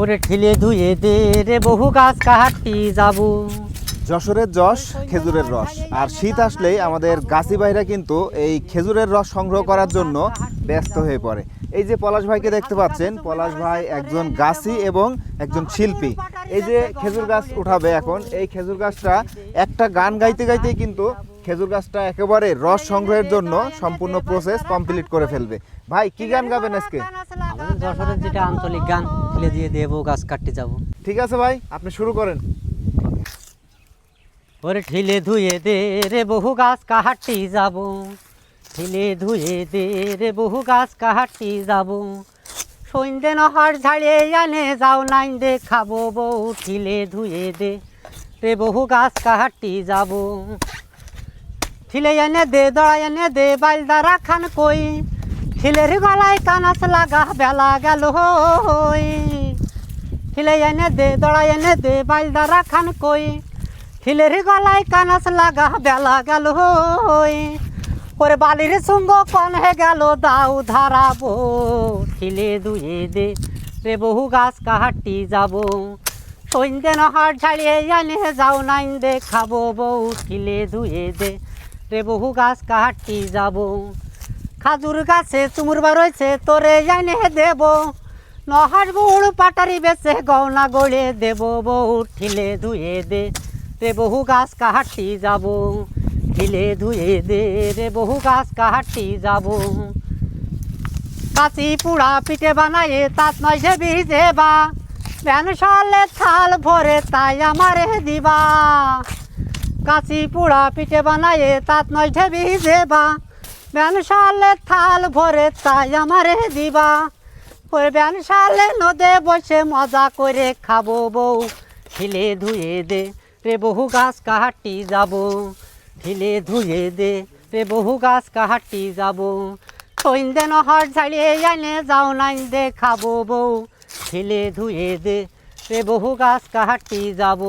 ওরে ঠিলে ধুয়ে দে রে বহু গাছ কাহাটি যাব? যশোরের যশ খেজুরের রস। আর শীত আসলেই আমাদের গাছি ভাইরা কিন্তু এই খেজুরের রস সংগ্রহ করার জন্য ব্যস্ত হয়ে পড়ে। এই যে পলাশ ভাইকে দেখতে পাচ্ছেন পলাশ ভাই একজন গাছি এবং একজন শিল্পী। এই যে খেজুর গাছ উঠাবে এখন এই খেজুর গাছটা একটা গান গাইতে গাইতেই কিন্তু খেজুর গাছটা একেবারে রস সংগ্রহের জন্য সম্পূর্ণ প্রসেস কমপ্লিট করে ফেলবে। ভাই কি গান গাবেন আজকে? যশোরের যেটা আঞ্চলিক গান ঠিলে দিয়ে দেবো গাছ কাটতে যাব। ঠিক আছে ভাই আপনি শুরু করেন। ওরে ঠিলে ধুয়ে দে রে বহু গাছ কাহাটি যাব। ঠিলে ধুয়ে দে রে বহু গাছ কাহাটি যাব। সন্ধ্যে নহর ঝাড়িয়ে আনে যাও নাইন দে খাব বউ। ঠিলে ধুয়ে দে রে বহু গাছ কাহাটি যাব। ঠিলে এনে দে দড়া এনে দে বাইল দ্বারা খান কই? ঠিলের গলায় কানাস লাগা বেলা গেল হই। ঠিলে এনে দে, দড়া এনে দে বাইল দ্বারা খান কই। ঠিলের গলায় কানাস লাগা বেলা গেল হই। ওরে বালির সঙ্গ কন হে গেল দাউ ধারাবো ঠিলে দুয়ে দে, রে বহু গাছ কাহাটি যাব। সন্ধ্যে নহার ঝাড়িয়ে আনে যাও নাইন দে খাব বউ। ঠিলে ধুয়ে দে, রে বহু গাছ কাহাটি যাব। খাজুর গাছে চুমুর রয়েছে, তোরে জানে দেব। নহার বুড় পাটারি বেছে গহনা গড়ে দেব, বউ ঠিলে ধুয়ে দে রে বহু গাছ কাহাটি যাব। ঠিলে ধুয়ে দে রে বহু গাছ কাহাটি যাব। কাঁচি পুড়া পিঠে বানায়ে তাত নয় যে ভিজে বা। সালে থাল ভরে তাই আমারে দিবা। কাঁচি পুড়া পিঠে বানায়ে তাত নয় ঢেবি দেবা ব্যান সালে থাল ভরে তাই আমারে দিবা। ওই ব্যান সালে নদে বসে মজা করে খাব বউ। ঠিলে ধুয়ে দে রে বহু গাছ কাহাটি যাব। ঠিলে ধুয়ে দে রে বহু গাছ কাহাটি যাব। সন্ধ্যে নহর ঝাড়িয়ে আনে যাও নাই দে খাব বউ। ঠিলে ধুয়ে দে রে বহু গাছ কাহাটি যাব।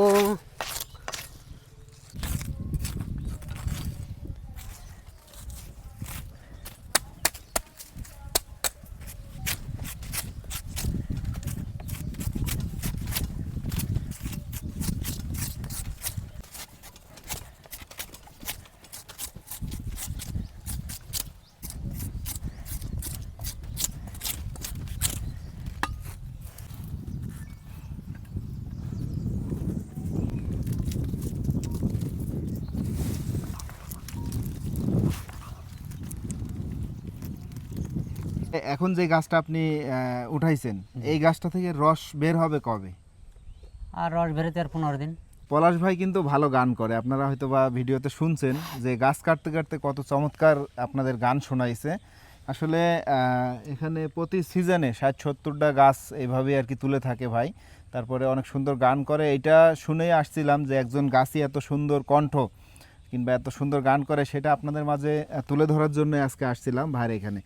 এখন যে গাছটা আপনি উঠাইছেন এই গাছটা থেকে রস বের হবে কবে? আর রস বেরোতে আর পনেরো দিন। পলাশ ভাই কিন্তু ভালো গান করে। আপনারা হয়তো বা ভিডিওতে শুনছেন যে গাছ কাটতে কাটতে কত চমৎকার আপনাদের গান শোনাইছে। আসলে এখানে প্রতি সিজনে ষাট সত্তরটা গাছ এইভাবে আর কি তুলে থাকে ভাই। তারপরে অনেক সুন্দর গান করে। এটা শুনেই আসছিলাম যে একজন গাছই এত সুন্দর কণ্ঠ কিংবা এত সুন্দর গান করে সেটা আপনাদের মাঝে তুলে ধরার জন্য আজকে আসছিলাম ভাইয়ের এখানে।